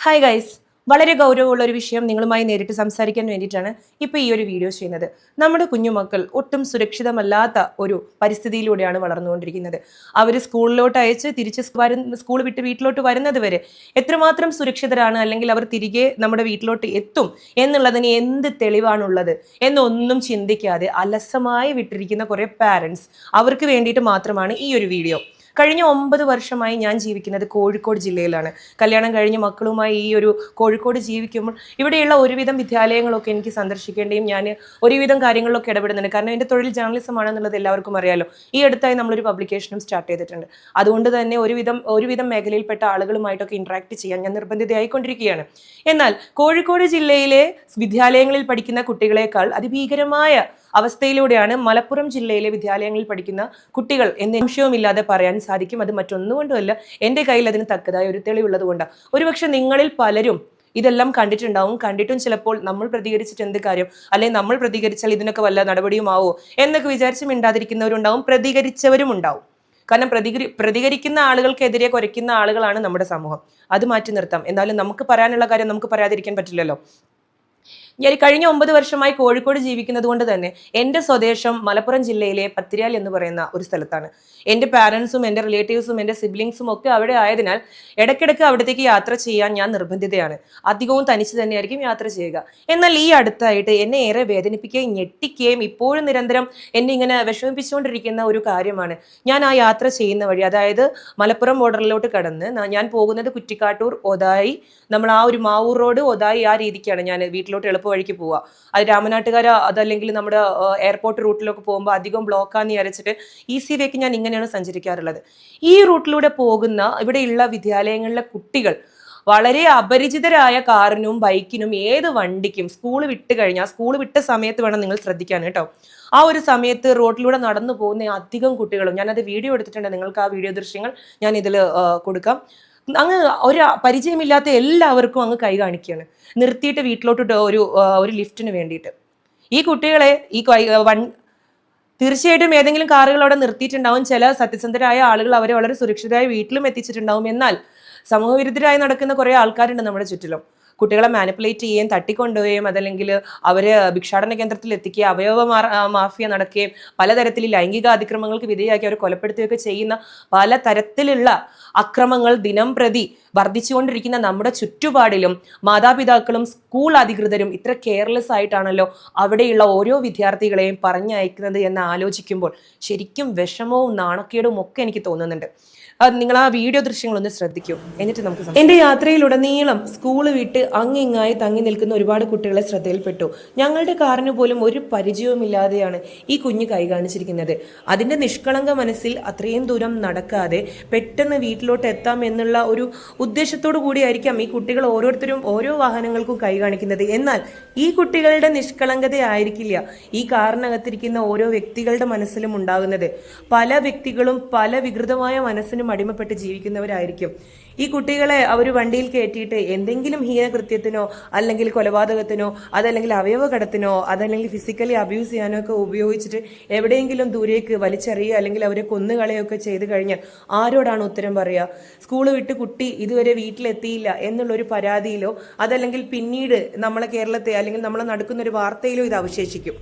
Hi guys വളരെ ഗൗരവമുള്ള ഒരു വിഷയം നിങ്ങളുമായി നേരിട്ട് സംസാരിക്കാൻ വേണ്ടിയിട്ടാണ് ഇപ്പോൾ ഈ ഒരു വീഡിയോ ചെയ്യുന്നത്. നമ്മുടെ കുഞ്ഞുമക്കൾ ഒട്ടും സുരക്ഷിതമല്ലാത്ത ഒരു പരിസ്ഥിതിയിലൂടെയാണ് വളർന്നുകൊണ്ടിരിക്കുന്നത്. അവർ സ്കൂളിലോട്ട് അയച്ച് തിരിച്ച് വരുന്ന സ്കൂൾ വിട്ട് വീട്ടിലോട്ട് വരുന്നത് വരെ എത്രമാത്രം സുരക്ഷിതരാണ് അല്ലെങ്കിൽ അവർ തിരികെ നമ്മുടെ വീട്ടിലോട്ട് എത്തും എന്നുള്ളതിന് എന്ത് തെളിവാണുള്ളത് എന്നൊന്നും ചിന്തിക്കാതെ അലസമായി വിട്ടിരിക്കുന്ന കുറേ പാരൻസ് അവർക്ക് വേണ്ടിയിട്ട് മാത്രമാണ് ഈ ഒരു വീഡിയോ കഴിഞ്ഞ ഒമ്പത് വർഷമായി ഞാൻ ജീവിക്കുന്നത് കോഴിക്കോട് ജില്ലയിലാണ്. കല്യാണം കഴിഞ്ഞ മക്കളുമായി ഈ ഒരു കോഴിക്കോട് ജീവിക്കുമ്പോൾ ഇവിടെയുള്ള ഒരുവിധം വിദ്യാലയങ്ങളൊക്കെ എനിക്ക് സന്ദർശിക്കേണ്ടിയും ഞാൻ ഒരുവിധം കാര്യങ്ങളിലൊക്കെ ഇടപെടുന്നുണ്ട്. കാരണം എന്റെ തൊഴിൽ ജേർണലിസം ആണെന്നുള്ളത് എല്ലാവർക്കും അറിയാലോ. ഈ അടുത്തായി നമ്മളൊരു പബ്ലിക്കേഷനും സ്റ്റാർട്ട് ചെയ്തിട്ടുണ്ട്. അതുകൊണ്ട് തന്നെ ഒരുവിധം ഒരുവിധം മേഖലയിൽപ്പെട്ട ആളുകളുമായിട്ടൊക്കെ ഇൻട്രാക്ട് ചെയ്യാൻ ഞാൻ നിർബന്ധിതയായിക്കൊണ്ടിരിക്കുകയാണ്. എന്നാൽ കോഴിക്കോട് ജില്ലയിലെ വിദ്യാലയങ്ങളിൽ പഠിക്കുന്ന കുട്ടികളെക്കാൾ അതിഭീകരമായ അവസ്ഥയിലൂടെയാണ് മലപ്പുറം ജില്ലയിലെ വിദ്യാലയങ്ങളിൽ പഠിക്കുന്ന കുട്ടികൾ എന്ന് സംശയവുമില്ലാതെ പറയാൻ സാധിക്കും. അത് മറ്റൊന്നുകൊണ്ടുമല്ല എന്റെ കയ്യിൽ അതിന് തക്കതായ ഒരു തെളിവുള്ളത് കൊണ്ടാണ് ഒരുപക്ഷെ നിങ്ങളിൽ പലരും ഇതെല്ലാം കണ്ടിട്ടുണ്ടാവും. കണ്ടിട്ടും ചിലപ്പോൾ നമ്മൾ പ്രതികരിച്ചിട്ട് എന്ത് കാര്യം? അല്ലെങ്കിൽ നമ്മൾ പ്രതികരിച്ചാൽ ഇതിനൊക്കെ വല്ല നടപടിയുമാവോ? എന്നൊക്കെ വിചാരിച്ച് മിണ്ടാതിരിക്കുന്നവരുണ്ടാവും പ്രതികരിച്ചവരും ഉണ്ടാവും. കാരണം പ്രതികരി പ്രതികരിക്കുന്ന ആളുകൾക്കെതിരെ കുരയ്ക്കുന്ന ആളുകളാണ് നമ്മുടെ സമൂഹം. അത് മാറ്റി നിർത്താം. എന്നാലും നമുക്ക് പറയാനുള്ള കാര്യം നമുക്ക് പറയാതിരിക്കാൻ പറ്റില്ലല്ലോ. ഞാൻ കഴിഞ്ഞ ഒമ്പത് വർഷമായി കോഴിക്കോട് ജീവിക്കുന്നത് കൊണ്ട് തന്നെ എന്റെ സ്വദേശം മലപ്പുറം ജില്ലയിലെ പത്തിരിയാൽ എന്ന് പറയുന്ന ഒരു സ്ഥലത്താണ്. എന്റെ പാരൻസും എന്റെ റിലേറ്റീവ്സും എന്റെ സിബ്ലിങ്സും ഒക്കെ അവിടെ ആയതിനാൽ ഇടയ്ക്കിടയ്ക്ക് അവിടത്തേക്ക് യാത്ര ചെയ്യാൻ ഞാൻ നിർബന്ധിതയാണ്. അധികവും തനിച്ച് തന്നെയായിരിക്കും യാത്ര ചെയ്യുക. എന്നാൽ ഈ അടുത്തായിട്ട് എന്നെ ഏറെ വേദനിപ്പിക്കുകയും ഞെട്ടിക്കുകയും ഇപ്പോഴും നിരന്തരം എന്നെ ഇങ്ങനെ വിഷമിപ്പിച്ചുകൊണ്ടിരിക്കുന്ന ഒരു കാര്യമാണ്. ഞാൻ ആ യാത്ര ചെയ്യുന്ന വഴി അതായത് മലപ്പുറം ബോർഡറിലോട്ട് കടന്ന് ഞാൻ പോകുന്നത് കുറ്റിക്കാട്ടൂർ ഒതായി. നമ്മൾ ആ ഒരു മാവൂർ റോഡ് ഒതായി ആ രീതിക്കാണ് ഞാൻ വീട്ടിലോട്ട് എളുപ്പ വഴിക്ക് പോവുക. അത് രാമനാട്ടുകാര അതല്ലെങ്കിൽ നമ്മുടെ എയർപോർട്ട് റൂട്ടിലൊക്കെ പോകുമ്പോൾ അധികം ബ്ലോക്കാന്ന് വിചാരിച്ചിട്ട് ഈസി വേക്ക് ഞാൻ ഇങ്ങനെയാണ് സഞ്ചരിക്കാറുള്ളത്. ഈ റൂട്ടിലൂടെ പോകുന്ന ഇവിടെയുള്ള വിദ്യാലയങ്ങളിലെ കുട്ടികൾ വളരെ അപരിചിതരായ കാറിനും ബൈക്കിനും ഏത് വണ്ടിക്കും സ്കൂൾ വിട്ട് കഴിഞ്ഞാൽ സ്കൂൾ വിട്ട സമയത്ത് വേണം നിങ്ങൾ ശ്രദ്ധിക്കാൻ കേട്ടോ. ആ ഒരു സമയത്ത് റോഡിലൂടെ നടന്നു പോകുന്ന അധികം കുട്ടികളും ഞാനത് വീഡിയോ എടുത്തിട്ടുണ്ട് നിങ്ങൾക്ക് ആ വീഡിയോ ദൃശ്യങ്ങൾ ഞാൻ ഇതിൽ കൊടുക്കാം. അങ്ങ് ഒരു പരിചയമില്ലാത്ത എല്ലാവർക്കും അങ്ങ് കൈ കാണിക്കുകയാണ് നിർത്തിയിട്ട് വീട്ടിലോട്ട് ഒരു ഒരു ലിഫ്റ്റിന് വേണ്ടിയിട്ട്. ഈ കുട്ടികളെ ഈ വൺ തീർച്ചയായിട്ടും ഏതെങ്കിലും കാറുകൾ അവിടെ നിർത്തിയിട്ടുണ്ടാവും. ചില സത്യസന്ധരായ ആളുകൾ അവരെ വളരെ സുരക്ഷിതരായ വീട്ടിലും എത്തിച്ചിട്ടുണ്ടാവും. എന്നാൽ സമൂഹവിരുദ്ധരായി നടക്കുന്ന കുറേ ആൾക്കാരുണ്ട് നമ്മുടെ ചുറ്റിലും. കുട്ടികളെ മാനിപ്പുലേറ്റ് ചെയ്യുകയും തട്ടിക്കൊണ്ടുപോവുകയും അതല്ലെങ്കിൽ അവരെ ഭിക്ഷാടന കേന്ദ്രത്തിൽ എത്തിക്കുക അവയവ മാഫിയ നടക്കുകയും പലതരത്തിൽ ലൈംഗിക അതിക്രമങ്ങൾക്ക് വിധേയമാക്കി അവരെ കൊലപ്പെടുത്തുകയൊക്കെ ചെയ്യുന്ന പലതരത്തിലുള്ള അക്രമങ്ങൾ ദിനം പ്രതി വർദ്ധിച്ചുകൊണ്ടിരിക്കുന്ന നമ്മുടെ ചുറ്റുപാടിലും മാതാപിതാക്കളും സ്കൂൾ അധികൃതരും ഇത്ര കെയർലെസ് ആയിട്ടാണല്ലോ അവിടെയുള്ള ഓരോ വിദ്യാർത്ഥികളെയും പറഞ്ഞയക്കുന്നത് എന്ന് ആലോചിക്കുമ്പോൾ ശരിക്കും വിഷമവും നാണക്കേടും ഒക്കെ എനിക്ക് തോന്നുന്നുണ്ട്. നിങ്ങൾ ആ വീഡിയോ ദൃശ്യങ്ങളൊന്ന് ശ്രദ്ധിക്കൂ. എന്നിട്ട് നമുക്ക് എന്റെ യാത്രയിലുടനീളം സ്കൂൾ വിട്ട് അങ്ങിങ്ങായി തങ്ങി നിൽക്കുന്ന ഒരുപാട് കുട്ടികളെ ശ്രദ്ധയിൽപ്പെട്ടു. ഞങ്ങളുടെ കാറിന് പോലും ഒരു പരിചയവുമില്ലാതെയാണ് ഈ കുഞ്ഞ് കൈ കാണിച്ചിരിക്കുന്നത്. അതിന്റെ നിഷ്കളങ്ക മനസ്സിൽ അത്രയും ദൂരം നടക്കാതെ പെട്ടെന്ന് വീട്ടിലോട്ട് എത്താം എന്നുള്ള ഒരു ഉദ്ദേശത്തോടു കൂടിയായിരിക്കാം ഈ കുട്ടികൾ ഓരോരുത്തരും ഓരോ വാഹനങ്ങൾക്കും കൈ കാണിക്കുന്നത്. എന്നാൽ ഈ കുട്ടികളുടെ നിഷ്കളങ്കത ആയിരിക്കില്ല ഈ കാറിനകത്തിരിക്കുന്ന ഓരോ വ്യക്തികളുടെ മനസ്സിലും ഉണ്ടാകുന്നത്. പല വ്യക്തികളും പല വികൃതമായ മനസ്സിനും അടിമപ്പെട്ട് ജീവിക്കുന്നവരായിരിക്കും. ഈ കുട്ടികളെ അവർ വണ്ടിയിൽ കയറ്റിയിട്ട് എന്തെങ്കിലും ഹീനകൃത്യത്തിനോ അല്ലെങ്കിൽ കൊലപാതകത്തിനോ അതല്ലെങ്കിൽ അവയവകടത്തിനോ അതല്ലെങ്കിൽ ഫിസിക്കലി അബ്യൂസ് ചെയ്യാനോ ഒക്കെ ഉപയോഗിച്ചിട്ട് എവിടെയെങ്കിലും ദൂരേക്ക് വലിച്ചെറിയുക അല്ലെങ്കിൽ അവരെ കൊന്നുകളയൊക്കെ ചെയ്ത് കഴിഞ്ഞാൽ ആരോടാണ് ഉത്തരം പറയുക? സ്കൂൾ വിട്ട് കുട്ടി ഇതുവരെ വീട്ടിലെത്തിയില്ല എന്നുള്ളൊരു പരാതിയിലോ അതല്ലെങ്കിൽ പിന്നീട് നമ്മളെ കേരളത്തെ അല്ലെങ്കിൽ നമ്മൾ നടക്കുന്ന ഒരു വാർത്തയിലോ ഇത് അവശേഷിക്കും.